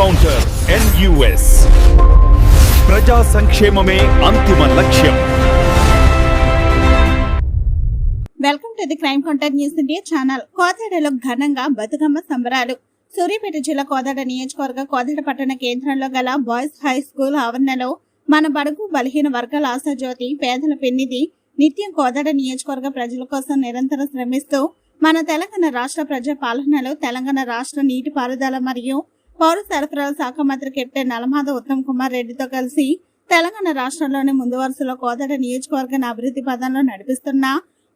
Encounter NUS ప్రజా సంక్షేమమే అంతిమ లక్ష్యం welcome to the crime counter news India channel కోదాడలో ఘనంగా బతుకమ్మ సంబరాలు. సూర్యాపేట జిల్లా కోదాడ నియోజకవర్గ కోదాడ పట్టణ కేంద్రంలో గల బాయ్స్ హై స్కూల్ ఆవరణలో మన బడుగు బలహీన వర్గాల ఆశాజ్యోతి పేదల పెన్నిది నిత్యం కోదాడ నియోజకవర్గ ప్రజల కోసం నిరంతరం శ్రమిస్తూ మన తెలంగాణ రాష్ట్ర ప్రజా పాలనలో తెలంగాణ రాష్ట్ర నీటిపారుదల మరియు పౌర సరఫరాల శాఖ మంత్రి కెప్టెన్ నలమాద ఉత్తమ్ కుమార్ రెడ్డితో కలిసి తెలంగాణ రాష్ట్రంలోని ముందు వరుసలో కోదాడ నియోజకవర్గాన్ని అభివృద్ధి పదంలో నడిపిస్తున్న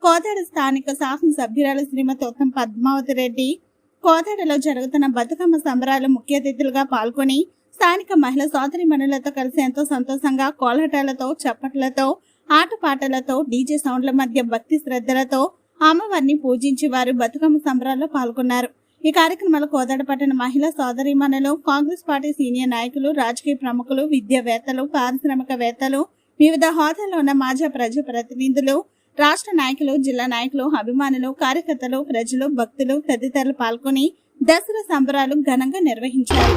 కోదాడ స్థానిక శాసనసభ్యురాలు శ్రీమతి ఉత్తమ్ పద్మావతి రెడ్డి కోదాడలో జరుగుతున్న బతుకమ్మ సంబరాలు ముఖ్య అతిథులుగా పాల్గొని స్థానిక మహిళా సోదరిమణులతో కలిసి ఎంతో సంతోషంగా కోలాటాలతో చప్పట్లతో ఆటపాటలతో డీజే సౌండ్ల మధ్య భక్తి శ్రద్ధలతో అమ్మవారిని పూజించి వారు బతుకమ్మ సంబరాల్లో పాల్గొన్నారు. ఈ కార్యక్రమంలో కోదాడపట్టణ మహిళా సోదరిమణులు కాంగ్రెస్ పార్టీ సీనియర్ నాయకులు రాజకీయ ప్రముఖులు విద్యావేత్తలు పారిశ్రామికవేత్తలు వివిధ హోదాల్లో ఉన్న మాజీ ప్రజా ప్రతినిధులు రాష్ట్ర నాయకులు జిల్లా నాయకులు అభిమానులు కార్యకర్తలు ప్రజలు భక్తులు తదితరులు పాల్గొని దసరా సంబరాలు ఘనంగా నిర్వహించారు.